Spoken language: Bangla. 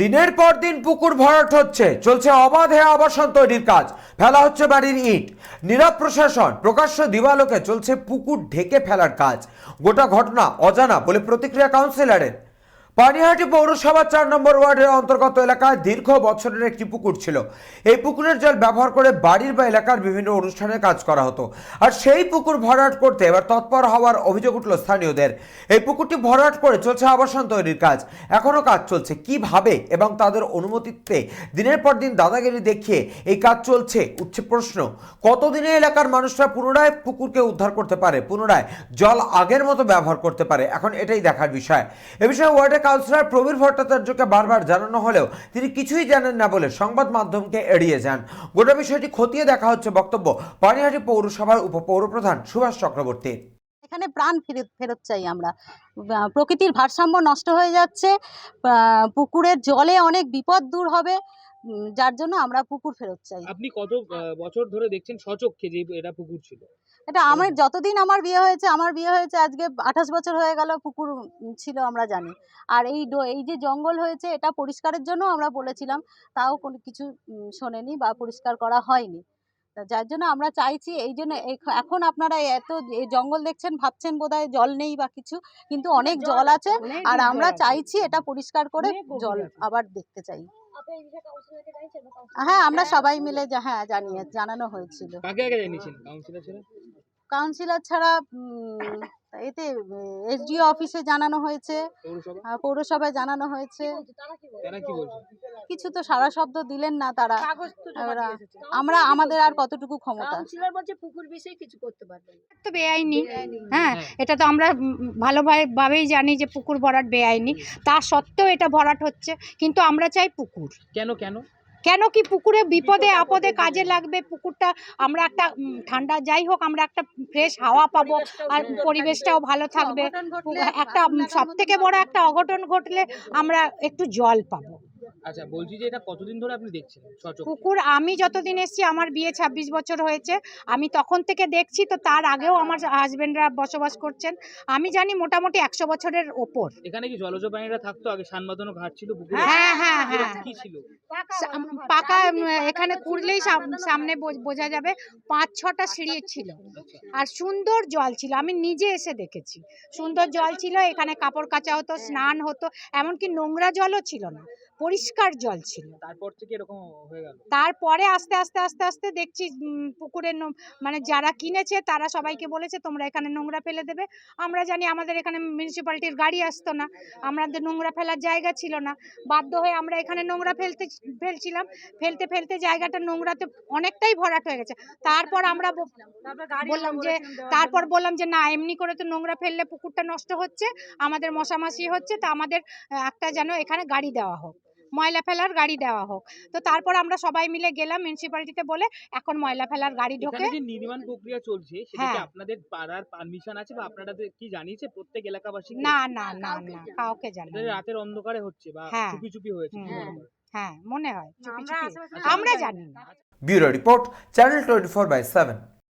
দিনের পর দিন পুকুর ভরাট হচ্ছে, চলছে অবাধে আবাসন তৈরির কাজ, ফেলা হচ্ছে বাড়ির ইট। নীরব প্রশাসন, প্রকাশ্য দিবালোকে চলছে পুকুর ঢেকে ফেলার কাজ। গোটা ঘটনা অজানা বলে প্রতিক্রিয়া কাউন্সিলরের পানিহাটি পৌরসভা চার নম্বর ওয়ার্ডের অন্তর্গত এলাকায় দীর্ঘ বছরের একটি পুকুর ছিল। এই পুকুরের জল ব্যবহার করে বাড়ির বা এলাকার বিভিন্ন অনুষ্ঠানে কাজ করা হতো। আর সেই পুকুর ভরাট করতে এবার তৎপর হওয়ার অভিযোগ উঠল স্থানীয়দের। এই পুকুরটি ভরাট করে চলছে আবাসন তৈরির কাজ। এখনও কাজ চলছে। কীভাবে এবং তাদের অনুমতিতে দিনের পর দিন দাদাগিরি দেখিয়ে এই কাজ চলছে, উঠছে প্রশ্ন। কতদিনে এলাকার মানুষরা পুনরায় পুকুরকে উদ্ধার করতে পারে, পুনরায় জল আগের মতো ব্যবহার করতে পারে? এখন এটাই দেখার বিষয়। এ বিষয়ে ওয়ার্ডের কাউন্সিলর প্রবীর ভট্টাচার্যকে বারবার জানানো হলেও তিনি কিছুই জানেন না বলে সংবাদ মাধ্যমকে এড়িয়ে যান। গোটা বিষয়টি খতিয়ে দেখা হচ্ছে বক্তব্য পানিহাটি পৌরসভার উপপৌরপ্রধান সুভাষ চক্রবর্তী। এখানে প্রাণ ফেরত ফেরত চাই আমরা। প্রকৃতির ভারসাম্য নষ্ট হয়ে যাচ্ছে। পুকুরের জলে অনেক বিপদ দূর হবে। যার জন্য আমরা পুকুর ফেরত চাই। আপনি কত বছর ধরে দেখছেন সচক্ষে যে এটা পুকুর ছিল? এটা আমার যতদিন আমার বিয়ে হয়েছে আমার বিয়ে হয়েছে আজকে আঠাশ বছর হয়ে গেল পুকুর ছিল আমরা জানি। আর এই ডো- এই যে জঙ্গল হয়েছে এটা পরিষ্কারের জন্য আমরা বলেছিলাম তাও কোনো কিছু শোনেনি বা পরিষ্কার করা হয়নি। তা যার জন্য আমরা চাইছি এই জন্য এখ- এখন আপনারা এত এই জঙ্গল দেখছেন ভাবছেন বোধহয় জল নেই বা কিছু কিন্তু অনেক জল আছে আর আমরা চাইছি এটা পরিষ্কার করে জল আবার দেখতে চাই। হ্যাঁ আমরা সবাই মিলে হ্যাঁ জানিয়ে জানানো হয়েছিল। আগে আগে জানিয়েছেন? কাউন্সিলর ছিল কাউন্সিলর ছাড়া এতে এসডিও অফিসে জানানো হয়েছে পৌরসভায় জানানো হয়েছে। তারা কি বলছে? কিছু তো সারা শব্দ দিলেন না তারা। আমরা আমাদের আর কতটুকু ক্ষমতা? কাউন্সিলর বলছে পুকুর বিষয়ে কিছু করতে পারবেন। তো বেআইনি। হ্যাঁ হ্যাঁ। এটা তো আমরা ভালোভাবেই জানি যে পুকুর ভরাট বেআইনি। তা সত্ত্বেও এটা ভরাট হচ্ছে কিন্তু আমরা চাই পুকুর। কেন কেন? কেন কি পুকুরে বিপদে আপদে কাজে লাগবে? পুকুরটা আমরা একটা ঠান্ডা যাই হোক আমরা একটা ফ্রেশ হাওয়া পাবো আর পরিবেশটাও ভালো থাকবে। একটা সব থেকে বড় একটা অঘটন ঘটলে আমরা একটু জল পাবো। আচ্ছা বলছি যে এটা কতদিন ধরে আপনি দেখছেন? পুকুর আমি যতদিন এসেছি আমার বিয়ে ২৬ বছর হয়েছে। আমি তখন থেকে দেখছি তো তার আগেও আমার হাজবেন্ডরা বসবাস করছেন। আমি জানি মোটামুটি একশো বছরের ওপর। এখানে কি জলজ প্রাণীরা থাকতো? আগে সান বাঁধানো ঘাট ছিল পুকুরে হ্যাঁ হ্যাঁ হ্যাঁ কি ছিল? পাকা এখানে খুঁড়লেই সামনে বোঝা যাবে পাঁচ ছটা সিঁড়ি ছিল। আর সুন্দর জল ছিল আমি নিজে এসে দেখেছি। সুন্দর জল ছিল এখানে কাপড় কাচা হতো স্নান হতো এমনকি নোংরা জলও ছিল না। পরিষ্কার জল ছিল। তারপর থেকে এরকম হয়ে গেল। তারপরে আস্তে আস্তে আস্তে আস্তে দেখছি পুকুরের মানে যারা কিনেছে তারা সবাইকে বলেছে তোমরা এখানে নোংরা ফেলে দেবে। আমরা জানি আমাদের এখানে মিউনিসিপ্যালিটির গাড়ি আসতো না। আমাদের নোংরা ফেলার জায়গা ছিল না। বাধ্য হয়ে আমরা এখানে নোংরা ফেলতে ফেলছিলাম। ফেলতে ফেলতে জায়গাটা নোংরাতে অনেকটাই ভরাট হয়ে গেছে। তারপর আমরা বললাম যে তারপর বললাম যে না এমনি করে তো নোংরা ফেললে পুকুরটা নষ্ট হচ্ছে। আমাদের মশামাছি হচ্ছে। তা আমাদের একটা যেন এখানে গাড়ি দেওয়া হোক। ময়লা ফেলার গাড়ি দেওয়া হোক। তো তারপর আমরা সবাই মিলে গেলাম মিউনিসিপ্যালিটিতে বলে এখন ময়লা ফেলার গাড়ি ঢোকে। যে নির্মাণ প্রক্রিয়া চলছে সেটা কি হ্যাঁ। আপনাদের পাড়ার পারমিশন আছে বা আপনারা কি জানিয়েছে প্রত্যেক এলাকাবাসী না না না না কাউকে জানি রাতের অন্ধকারে হচ্ছে বা হ্যাঁ। চুপি চুপি হয়েছে করেন? হ্যাঁ মনে হয়। চুপি চুপি। আমরা জানি না। Bureau report channel twenty four by seven.